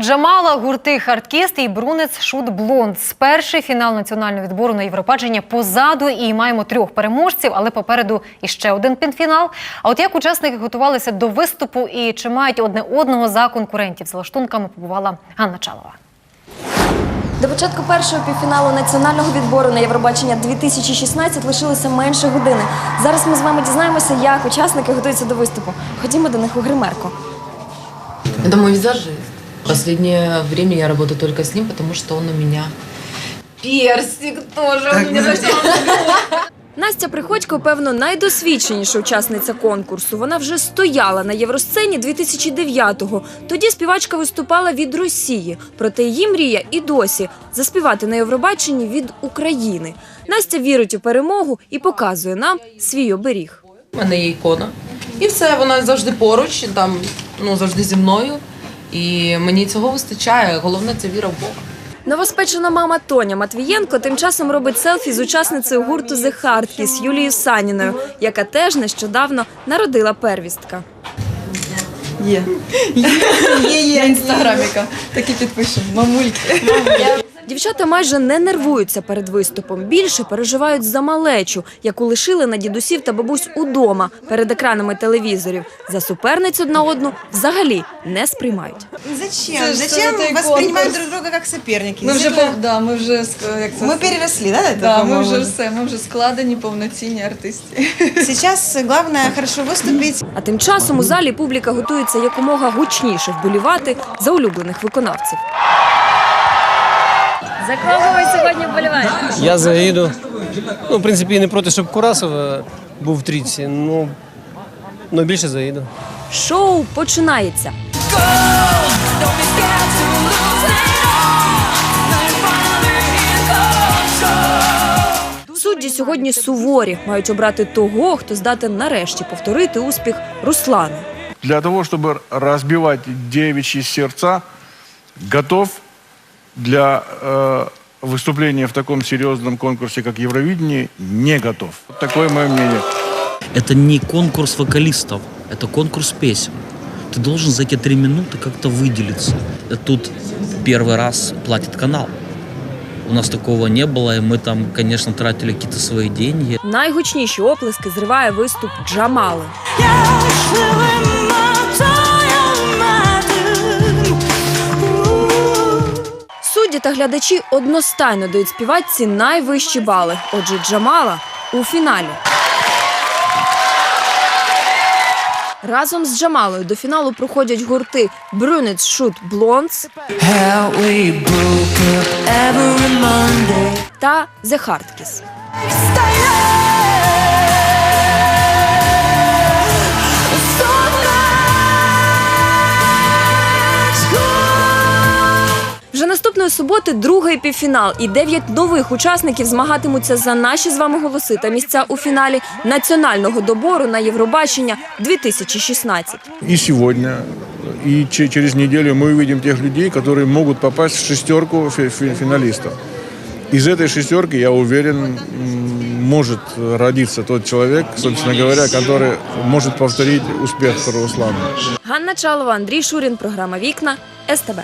Джамала, гурти Хардкіст і Брунець Шут Блондс. Перший фінал національного відбору на Євробачення позаду і маємо трьох переможців, але попереду іще один півфінал. А от як учасники готувалися до виступу і чи мають одне одного за конкурентів з лаштунками, побувала Ганна Чалова. До початку першого півфіналу національного відбору на Євробачення 2016 лишилося менше години. Зараз ми з вами дізнаємося, як учасники готуються до виступу. Ходімо до них у гримерку. Это мой визажист. Последнее время я работаю только с ним, потому что он у меня персик тоже. Он меня совсем Настя Приходько, певно, найдосвідченіша учасниця конкурсу. Вона вже стояла на євросцені 2009-го. Тоді співачка виступала від Росії. Проте її мрія і досі заспівати на Євробаченні від України. Настя вірить у перемогу і показує нам свій оберіг. У мене є ікона. І все, вона завжди поруч, там, ну, завжди зі мною. І мені цього вистачає. Головне це віра в Бога. Новоспечена мама Тоня Матвієнко тим часом робить селфі з учасницею гурту The Hardkiss Юлією Саніною, яка теж нещодавно народила первістка. Є. Є, є. інстаграміка. Так і підпишемо. Мамульки. Дівчата майже не нервуються перед виступом. Більше переживають за малечу, яку лишили на дідусів та бабусь удома перед екранами телевізорів. За суперниць одна одну взагалі не сприймають. Зачем? Это ж Зачем золотой воспринимать конкурс. друг друга как соперники? Ми вже Действительно, пов- да, ми вже ск- як це мы переросли, да, это, да, ми по-моему, вже уже? все, ми вже складені, повноцінні артисти. Сейчас главное хорошо выступить. А тим часом у залі публіка готується якомога гучніше вболівати за улюблених виконавців. За кого ви сьогодні вболіваєте? Я заїду. Ну, в принципі, не проти, щоб Курасов е, був в трійці. Ну, ну більше заїду. Шоу починається. Судді сьогодні суворі мають обрати того, хто здатен нарешті повторити успіх Руслана. Для того, чтобы разбивать девичьи сердца, готов для э, выступления в таком серьезном конкурсе, как Евровидение, не готов. Вот Такое мое мнение. Это не конкурс вокалистов, это конкурс песен. Ты должен за эти три минуты как-то выделиться. Тут первый раз платит канал. У нас такого не было, и мы там, конечно, тратили какие-то свои деньги. Найгучніші оплески зриває виступ Джамали. Судді та глядачі одностайно дають співачці найвищі бали. Отже, Джамала у фіналі. Разом з Джамалою до фіналу проходять гурти Брюнець Шут Блондс та The Hardkiss. Вже наступної суботи другий півфінал і дев'ять нових учасників змагатимуться за наші з вами голоси та місця у фіналі національного добору на Євробачення 2016. И сегодня, и че- через неделю мы увидим тех людей, которые могут попасть в шестерку фи- фи- финалистов. Из этой шестерки, я уверен, м, может родиться тот человек, собственно говоря, который может повторить успех Руслана. Ганна Чалова, Андрій Шурін, програма Вікна СТБ.